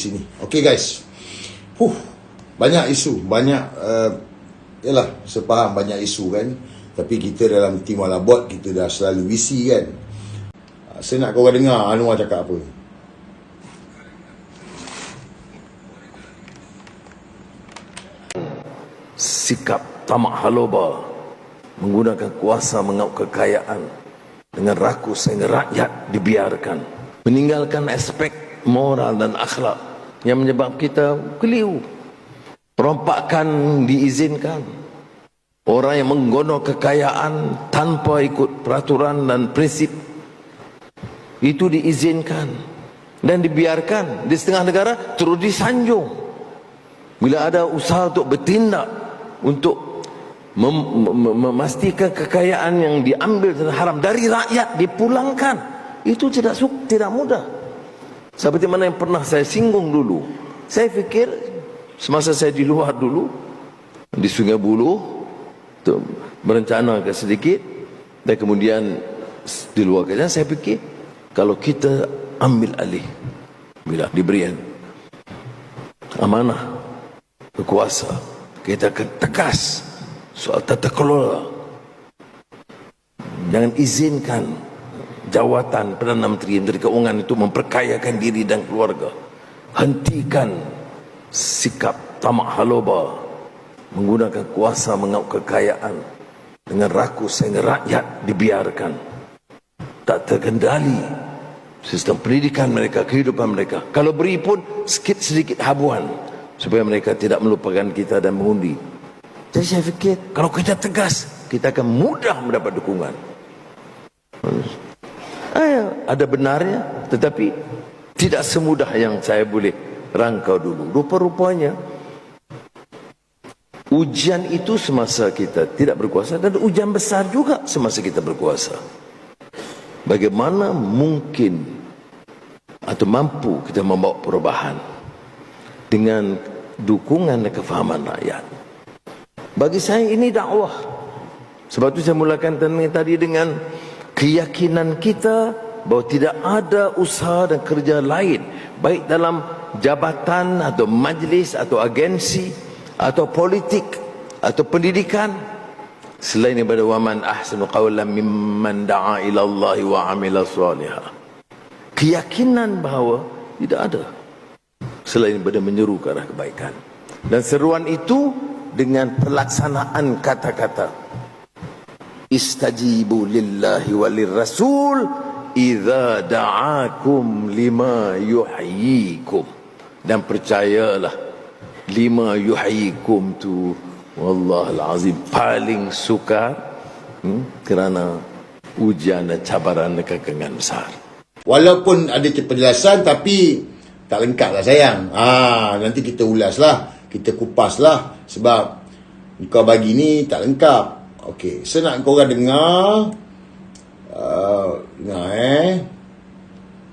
sini. Okay guys. Huh, banyak isu, banyak uh, yalah, saya faham banyak isu kan. Tapi kita dalam tim wala bot kita dah selalu visi kan. Uh, saya nak korang dengar Anwar cakap apa. sikap tamak haloba menggunakan kuasa mengau kekayaan dengan rakus sehingga rakyat dibiarkan meninggalkan aspek moral dan akhlak yang menyebab kita keliru. Perompakan diizinkan. Orang yang menggono kekayaan tanpa ikut peraturan dan prinsip. Itu diizinkan. Dan dibiarkan di setengah negara terus disanjung. Bila ada usaha untuk bertindak untuk mem- mem- memastikan kekayaan yang diambil dan haram dari rakyat dipulangkan itu tidak tidak mudah seperti mana yang pernah saya singgung dulu. Saya fikir semasa saya di luar dulu di Sungai Buloh untuk berencana ke sedikit dan kemudian di luar kerajaan saya fikir kalau kita ambil alih bila diberi amanah berkuasa kita akan tegas soal tata kelola. Jangan izinkan jawatan Perdana Menteri Menteri Keuangan itu memperkayakan diri dan keluarga hentikan sikap tamak haloba menggunakan kuasa mengau kekayaan dengan rakus sehingga rakyat dibiarkan tak terkendali sistem pendidikan mereka kehidupan mereka kalau beri pun sedikit sedikit habuan supaya mereka tidak melupakan kita dan mengundi. Jadi saya fikir kalau kita tegas, kita akan mudah mendapat dukungan. Eh, ada benarnya, tetapi tidak semudah yang saya boleh rangkau dulu. Rupa-rupanya ujian itu semasa kita tidak berkuasa dan ujian besar juga semasa kita berkuasa. Bagaimana mungkin atau mampu kita membawa perubahan dengan dukungan dan kefahaman rakyat. Bagi saya ini dakwah. Sebab itu saya mulakan tadi dengan keyakinan kita bahawa tidak ada usaha dan kerja lain baik dalam jabatan atau majlis atau agensi atau politik atau pendidikan selain daripada waman ahsanu qawlan mimman da'a ila Allah wa amila salihah. Keyakinan bahawa tidak ada selain daripada menyeru ke arah kebaikan. Dan seruan itu dengan pelaksanaan kata-kata istajibu lillahi walir rasul idza da'akum lima yuhyikum dan percayalah lima yuhyikum tu wallahu azim paling sukar hmm, kerana ujian dan cabaran kekangan besar Walaupun ada penjelasan tapi tak lengkap lah sayang. Ah, nanti kita ulas lah. Kita kupas lah. Sebab kau bagi ni tak lengkap. Okey, saya nak korang dengar. Uh, dengar eh.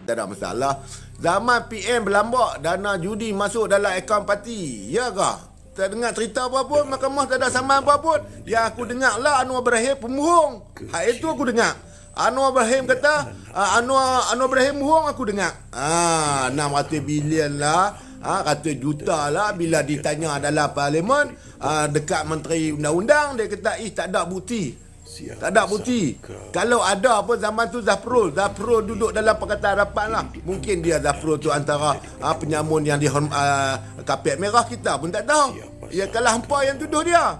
Tak ada masalah. Zaman PM berlambak dana judi masuk dalam akaun parti. Ya ke? Tak dengar cerita apa pun, mahkamah tak ada saman apa pun. Yang aku dengar lah Anwar Ibrahim pembohong. Hak itu aku dengar. Anwar Ibrahim kata, uh, Anwar Anwar Ibrahim bohong aku dengar. Ah, 600 bilion lah. Ha, kata juta lah bila ditanya dalam parlimen uh, dekat menteri undang-undang dia kata ih tak ada bukti. Tak ada bukti. kalau ada apa zaman tu Zafrul. Zafrul duduk dalam perkataan rapat lah. Mungkin dia Zafrul tu antara uh, penyamun yang di uh, kapet merah kita pun tak tahu. Ya kalah hampa yang tuduh dia.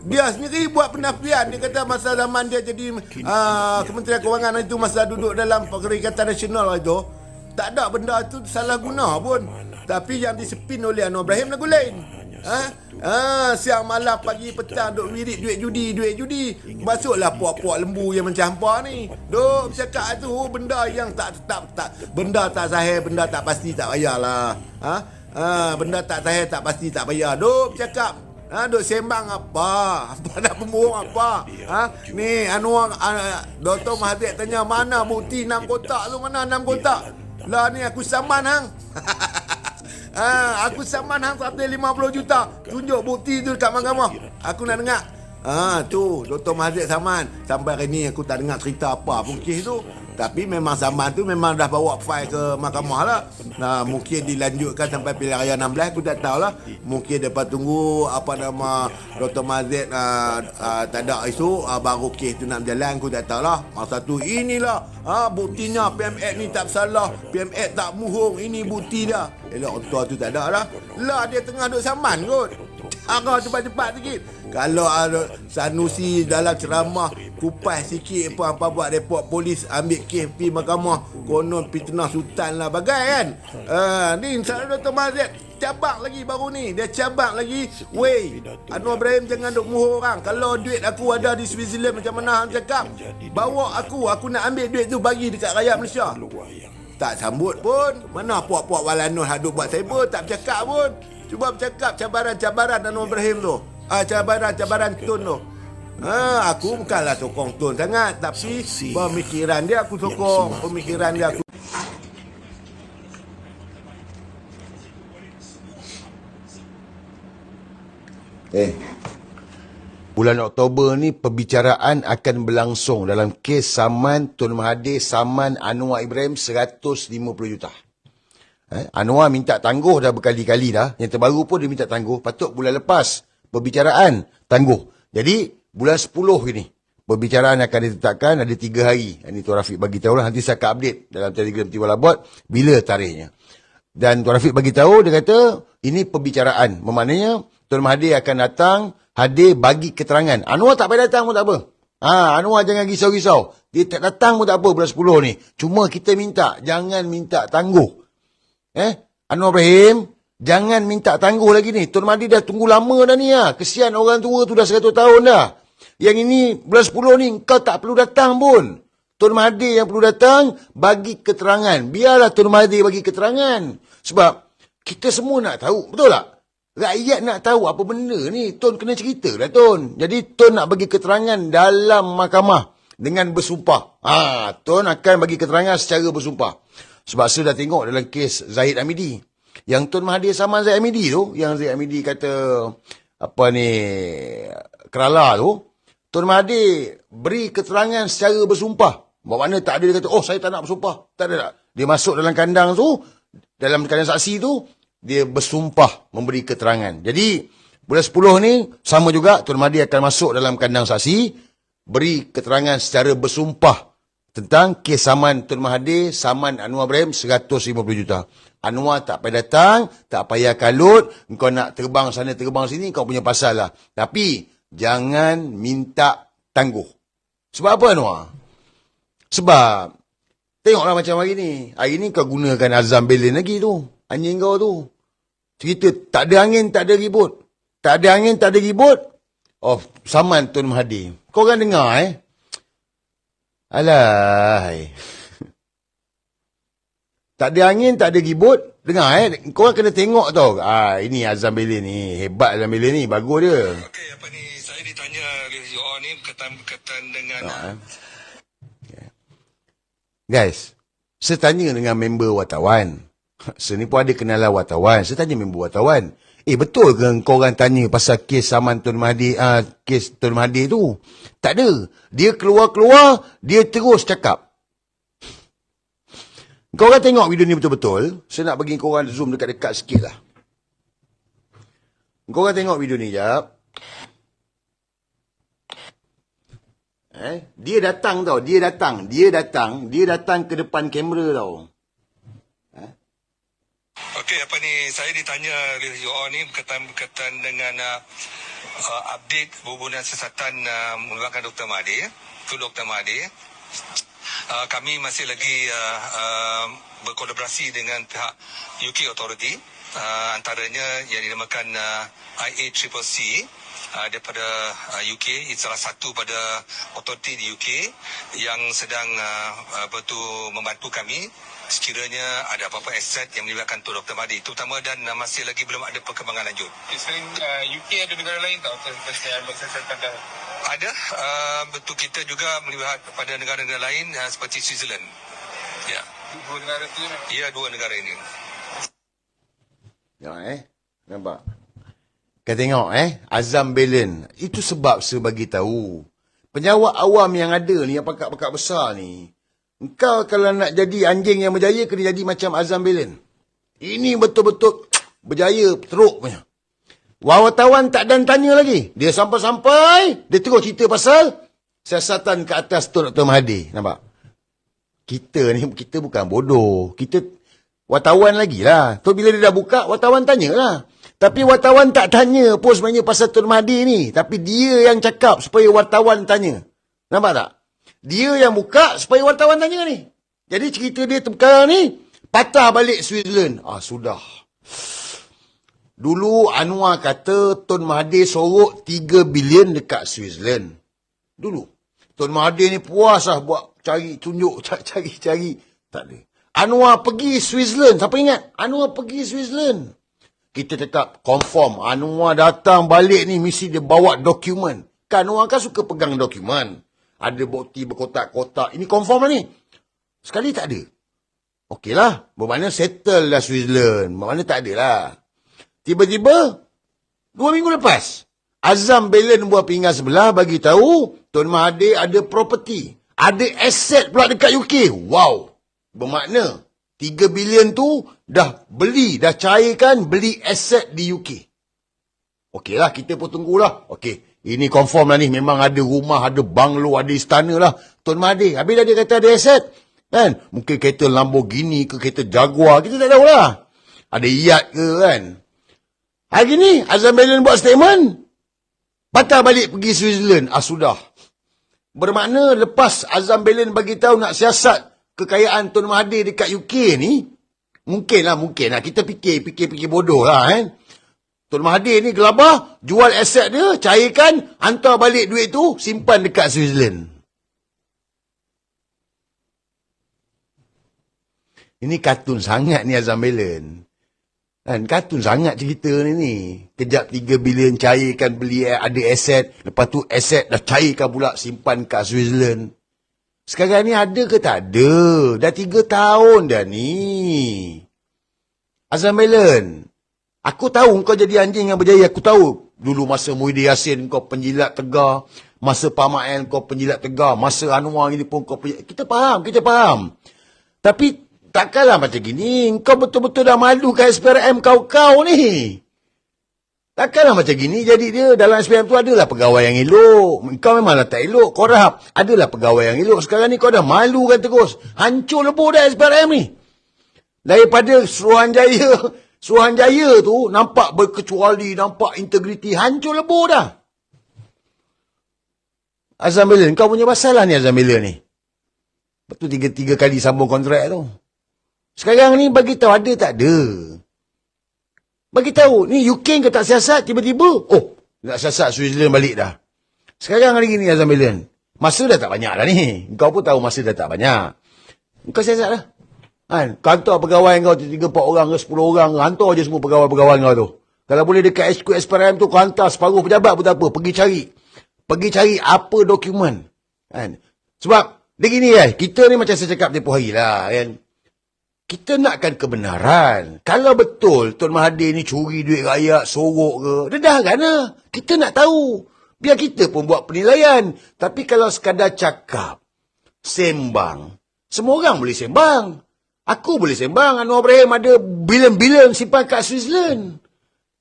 Dia sendiri buat penafian. Dia kata masa zaman dia jadi uh, Kementerian Kewangan itu masa duduk dalam Perikatan Nasional itu tak ada benda itu salah guna pun tapi yang disepin oleh Anwar Ibrahim lagu lain Ha? Ha, siang malam pagi petang duk wirid duit judi, duit judi. Masuklah puak-puak lembu yang macam hampa ni. Duk bercakap tu benda yang tak tak tak benda tak sahih, benda tak pasti tak payahlah. Ha? Ha, benda tak sahih tak pasti tak payah. Duk bercakap Ha, duk sembang apa? Apa nak pembohong apa? Ha? Ni Anwar uh, Dr. Mahathir tanya mana bukti 6 kotak tu mana 6 kotak? Lah ni aku saman hang. Ha, aku saman hang 150 juta. Tunjuk bukti tu dekat mahkamah. Aku nak dengar. Ha, tu Dr. Mahathir saman. Sampai hari ni aku tak dengar cerita apa pun kes tu. Tapi memang Saman tu memang dah bawa file ke mahkamah lah. Nah, mungkin dilanjutkan sampai pilihan raya 16 aku tak tahu lah. Mungkin depan tunggu apa nama Dr. Mazid uh, uh, tak ada isu uh, baru kes tu nak berjalan aku tak tahu lah. Masa tu inilah ha, buktinya PMX ni tak bersalah. PMX tak muhung. Ini bukti dia. Elok tua tu tak ada lah. Lah dia tengah duduk saman kot. Cara cepat-cepat sikit. Kalau ada Sanusi dalam ceramah kupas sikit apa apa buat report polis ambil kes pergi mahkamah konon fitnah sultan lah bagai kan. Uh, ni Saudara Dr. Mazid cabak lagi baru ni. Dia cabak lagi. Wey, Anwar Ibrahim jangan duk muhur orang. Kalau duit aku ada di Switzerland macam mana hang cakap? Bawa aku, aku nak ambil duit tu bagi dekat rakyat Malaysia. Tak sambut pun. Mana puak-puak walanus hadut buat cyber tak bercakap pun. Cuba bercakap cabaran-cabaran Anwar Ibrahim tu. Ah cabaran-cabaran Tun tu. Ha, aku bukanlah sokong Tun sangat tapi pemikiran dia aku sokong. Pemikiran dia aku Eh, bulan Oktober ni perbicaraan akan berlangsung dalam kes saman Tun Mahathir saman Anwar Ibrahim 150 juta. Eh, Anwar minta tangguh dah berkali-kali dah. Yang terbaru pun dia minta tangguh. Patut bulan lepas perbicaraan tangguh. Jadi bulan 10 ini perbicaraan akan ditetapkan ada 3 hari. Ini Tuan Rafiq bagi tahu lah. Nanti saya akan update dalam Telegram Tiwala Bot bila tarikhnya. Dan Tuan Rafiq bagi tahu dia kata ini perbicaraan. Bermaknanya Tuan Mahathir akan datang hadir bagi keterangan. Anwar tak payah datang pun tak apa. Ha, Anwar jangan risau-risau. Dia tak datang pun tak apa bulan 10 ni. Cuma kita minta jangan minta tangguh. Eh, Anwar Ibrahim, jangan minta tangguh lagi ni. Tuan Mahdi dah tunggu lama dah ni ha. Kesian orang tua tu dah 100 tahun dah. Yang ini bulan 10 ni kau tak perlu datang pun. Tuan Mahdi yang perlu datang bagi keterangan. Biarlah Tuan Mahdi bagi keterangan. Sebab kita semua nak tahu, betul tak? Rakyat nak tahu apa benda ni. Tun kena cerita lah Tun. Jadi Tun nak bagi keterangan dalam mahkamah dengan bersumpah. Ha, Tun akan bagi keterangan secara bersumpah. Sebab saya dah tengok dalam kes Zahid Amidi. Yang Tun Mahathir sama Zahid Amidi tu, yang Zahid Amidi kata apa ni kerala tu, Tun Mahathir beri keterangan secara bersumpah. Bahawa mana tak ada dia kata, oh saya tak nak bersumpah. Tak ada tak. Dia masuk dalam kandang tu, dalam kandang saksi tu, dia bersumpah memberi keterangan. Jadi, bulan 10 ni, sama juga, Tuan Mahdi akan masuk dalam kandang saksi, beri keterangan secara bersumpah tentang kes saman Tun Mahathir, saman Anwar Ibrahim 150 juta. Anwar tak payah datang, tak payah kalut, kau nak terbang sana terbang sini, kau punya pasal lah. Tapi, jangan minta tangguh. Sebab apa Anwar? Sebab, tengoklah macam hari ni. Hari ni kau gunakan azam belin lagi tu. Anjing kau tu. Cerita tak ada angin, tak ada ribut. Tak ada angin, tak ada ribut. Oh, saman Tun Mahathir. Kau orang dengar eh? Alahai. tak ada angin, tak ada ribut. Dengar eh. Kau orang kena tengok tau. Ah, ini Azam Belin ni. Hebat Azam Belin ni. Bagus dia. Okey, apa ni? Saya ditanya oleh UO ni berkaitan, berkaitan dengan Tak, eh. Okay. Guys, saya tanya dengan member wartawan. Saya ni pun ada kenalan wartawan. Saya tanya member wartawan. Eh betul ke kau orang tanya pasal kes saman Tun Mahathir, uh, kes Tun Mahathir tu? Tak ada. Dia keluar-keluar, dia terus cakap. Kau orang tengok video ni betul-betul. Saya nak bagi kau orang zoom dekat-dekat sikit lah. Kau orang tengok video ni jap. Eh, dia datang tau, dia datang, dia datang, dia datang ke depan kamera tau. Okey, apa ni? Saya ditanya oleh UO ni berkaitan, berkaitan dengan uh, uh, update berhubungan siasatan uh, menggunakan Dr. Mahathir, tu Dr. Mahathir. Uh, kami masih lagi uh, uh, berkolaborasi dengan pihak UK Authority uh, antaranya yang dinamakan uh, IACCC uh, daripada uh, UK itu salah satu pada authority di UK yang sedang uh, uh, membantu kami sekiranya ada apa-apa aset yang melibatkan tu Dr. Mahdi terutama dan uh, masih lagi belum ada perkembangan lanjut. Selain uh, UK ada negara lain tak terkait bersiasatan dah? Ada uh, betul kita juga melihat pada negara-negara lain uh, seperti Switzerland. Ya. Dua negara tu Ya dua negara ini. Tengok eh. Nampak? Kau tengok eh. Azam Belen. Itu sebab saya bagi tahu. Penyawak awam yang ada ni, yang pakak-pakak besar ni. Engkau kalau nak jadi anjing yang berjaya, kena jadi macam Azam Belen. Ini betul-betul berjaya teruk punya. Wartawan tak dan tanya lagi. Dia sampai-sampai, dia terus cerita pasal siasatan ke atas Tun Dr. Mahathir. Nampak? Kita ni, kita bukan bodoh. Kita wartawan lagi lah. Tu bila dia dah buka, wartawan tanya lah. Tapi wartawan tak tanya pun sebenarnya pasal Tun Mahathir ni. Tapi dia yang cakap supaya wartawan tanya. Nampak tak? Dia yang buka supaya wartawan tanya ni. Jadi cerita dia perkara ni, patah balik Switzerland. Ah, sudah. Dulu Anwar kata Tun Mahathir sorok 3 bilion dekat Switzerland. Dulu. Tun Mahathir ni puas lah buat cari tunjuk, cari-cari. Tak ada. Anwar pergi Switzerland. Siapa ingat? Anwar pergi Switzerland. Kita cakap confirm. Anwar datang balik ni mesti dia bawa dokumen. Kan Anwar kan suka pegang dokumen. Ada bukti berkotak-kotak. Ini confirm lah ni. Sekali tak ada. Okey lah. Bermakna settle lah Switzerland. Bermakna tak ada lah. Tiba-tiba, dua minggu lepas, Azam Belen buat pinggan sebelah bagi tahu Tun Mahathir ada property. Ada aset pula dekat UK. Wow. Bermakna, 3 bilion tu dah beli, dah cairkan beli aset di UK. Okey lah, kita pun tunggulah. Okey, ini confirm lah ni. Memang ada rumah, ada banglo, ada istana lah. Tun Mahathir. Habis dah dia kata ada aset. Kan? Mungkin kereta Lamborghini ke kereta Jaguar. Kita tak tahulah. Ada yacht ke kan? Hari ni Azam Belen buat statement. Patah balik pergi Switzerland. Ah sudah. Bermakna lepas Azam Belen bagi tahu nak siasat kekayaan Tun Mahathir dekat UK ni, mungkin lah, mungkin lah. Kita fikir, fikir-fikir bodoh lah kan. Tun Mahathir ni gelabah, jual aset dia, cairkan, hantar balik duit tu, simpan dekat Switzerland. Ini kartun sangat ni Azam Belen. Kan, kartun sangat cerita ni ni. Kejap 3 bilion cairkan beli ada aset. Lepas tu aset dah cairkan pula simpan kat Switzerland. Sekarang ni ada ke tak ada? Dah 3 tahun dah ni. Azam Melon. Aku tahu kau jadi anjing yang berjaya. Aku tahu. Dulu masa Muhyiddin Yassin kau penjilat tegar. Masa Pamael kau penjilat tegar. Masa Anwar ini pun kau penjilat. Kita faham, kita faham. Tapi takkanlah macam gini. Kau betul-betul dah malu kat SPRM kau-kau ni. Takkanlah macam gini. Jadi dia dalam SPRM tu adalah pegawai yang elok. Kau memanglah tak elok. Kau rahap. Adalah pegawai yang elok. Sekarang ni kau dah malu kan terus. Hancur lebur dah SPRM ni. Daripada Suruhanjaya. Suruhanjaya tu nampak berkecuali. Nampak integriti. Hancur lebur dah. Azam Miller. Kau punya masalah ni Azam Miller ni. Betul tiga-tiga kali sambung kontrak tu. Sekarang ni bagi tahu ada tak ada. Bagi tahu ni UK ke tak siasat tiba-tiba oh nak siasat Switzerland balik dah. Sekarang hari ni Azam Milan. Masa dah tak banyak dah ni. Kau pun tahu masa dah tak banyak. Kau siasat lah. Kan? Kantor pegawai kau tu 3 4 orang ke 10 orang hantar je semua pegawai-pegawai kau tu. Kalau boleh dekat HQ SPRM tu kau hantar separuh pejabat pun tak apa, pergi cari. Pergi cari apa dokumen. Kan? Sebab dia gini kan, kita ni macam saya cakap tempoh hari lah kan. Kita nakkan kebenaran. Kalau betul Tuan Mahathir ni curi duit rakyat, sorok ke, dedah kan lah. Kita nak tahu. Biar kita pun buat penilaian. Tapi kalau sekadar cakap, sembang, semua orang boleh sembang. Aku boleh sembang Anwar Ibrahim ada bilion-bilion simpan kat Switzerland.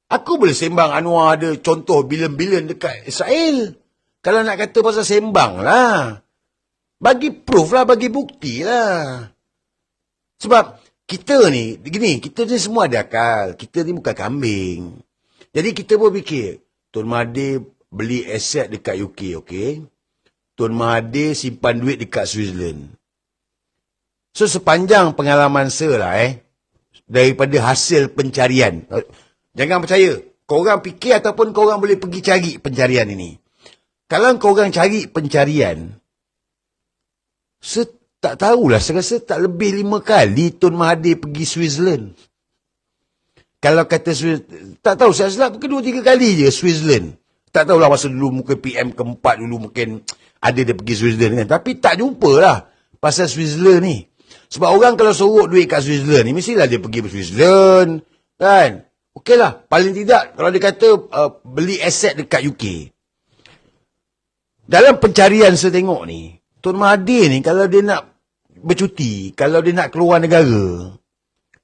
Aku boleh sembang Anwar ada contoh bilion-bilion dekat Israel. Kalau nak kata pasal sembang lah. Bagi proof lah, bagi bukti lah. Sebab kita ni, begini, kita ni semua ada akal. Kita ni bukan kambing. Jadi kita pun fikir, Tuan Mahathir beli aset dekat UK, okey? Tuan Mahathir simpan duit dekat Switzerland. So sepanjang pengalaman saya lah eh, daripada hasil pencarian. Jangan percaya, korang fikir ataupun korang boleh pergi cari pencarian ini. Kalau korang cari pencarian, saya tak tahulah, saya rasa tak lebih lima kali Tun Mahathir pergi Switzerland. Kalau kata tak tahu, saya silap kedua tiga kali je Switzerland. Tak tahulah masa dulu mungkin PM keempat dulu mungkin ada dia pergi Switzerland kan. Tapi tak jumpa lah pasal Switzerland ni. Sebab orang kalau sorok duit kat Switzerland ni, mestilah dia pergi ke Switzerland. Kan? Okey lah. Paling tidak, kalau dia kata uh, beli aset dekat UK. Dalam pencarian saya tengok ni, Tun Mahathir ni, kalau dia nak bercuti, kalau dia nak keluar negara,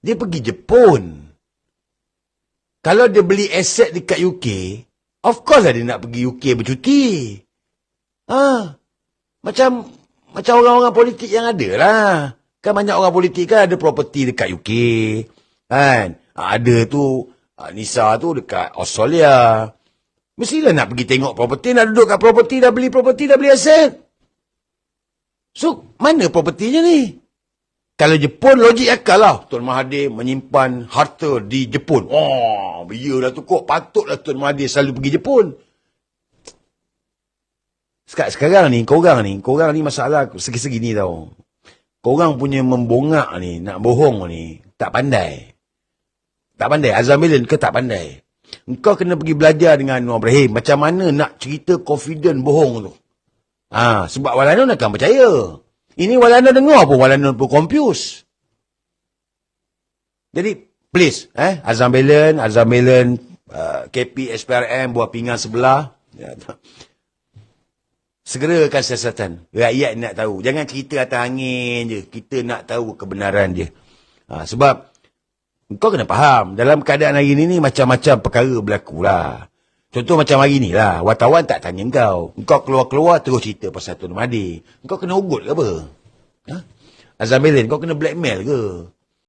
dia pergi Jepun. Kalau dia beli aset dekat UK, of course lah dia nak pergi UK bercuti. Ha. Macam macam orang-orang politik yang ada lah. Kan banyak orang politik kan ada property dekat UK. Kan? Ada tu, ha, Nisa tu dekat Australia. Mestilah nak pergi tengok property, nak duduk kat property, dah beli property, dah beli aset. So, mana propertinya ni? Kalau Jepun, logik akal lah. Tuan Mahathir menyimpan harta di Jepun. Oh, biarlah tu kok. Patutlah Tuan Mahathir selalu pergi Jepun. Sekarang, sekarang ni, korang ni, korang ni masalah segi-segi ni tau. Korang punya membongak ni, nak bohong ni, tak pandai. Tak pandai. Azam Milan ke tak pandai? Engkau kena pergi belajar dengan Anwar Ibrahim. Macam mana nak cerita confident bohong tu. Ah, sebab Walanon akan percaya. Ini Walanon dengar pun Walanon pun confused. Jadi, please, eh, Azam Belen, Azam Belen, uh, KP, SPRM, buah pinggan sebelah. Segerakan siasatan. Rakyat nak tahu. Jangan cerita atas angin je. Kita nak tahu kebenaran dia. Ha, sebab, kau kena faham. Dalam keadaan hari ni ni, macam-macam perkara berlaku lah. Contoh macam hari ni lah. Wartawan tak tanya kau. Kau keluar-keluar terus cerita pasal Tun Mahdi. Kau kena ugut ke apa? Ha? Azam Belen, kau kena blackmail ke?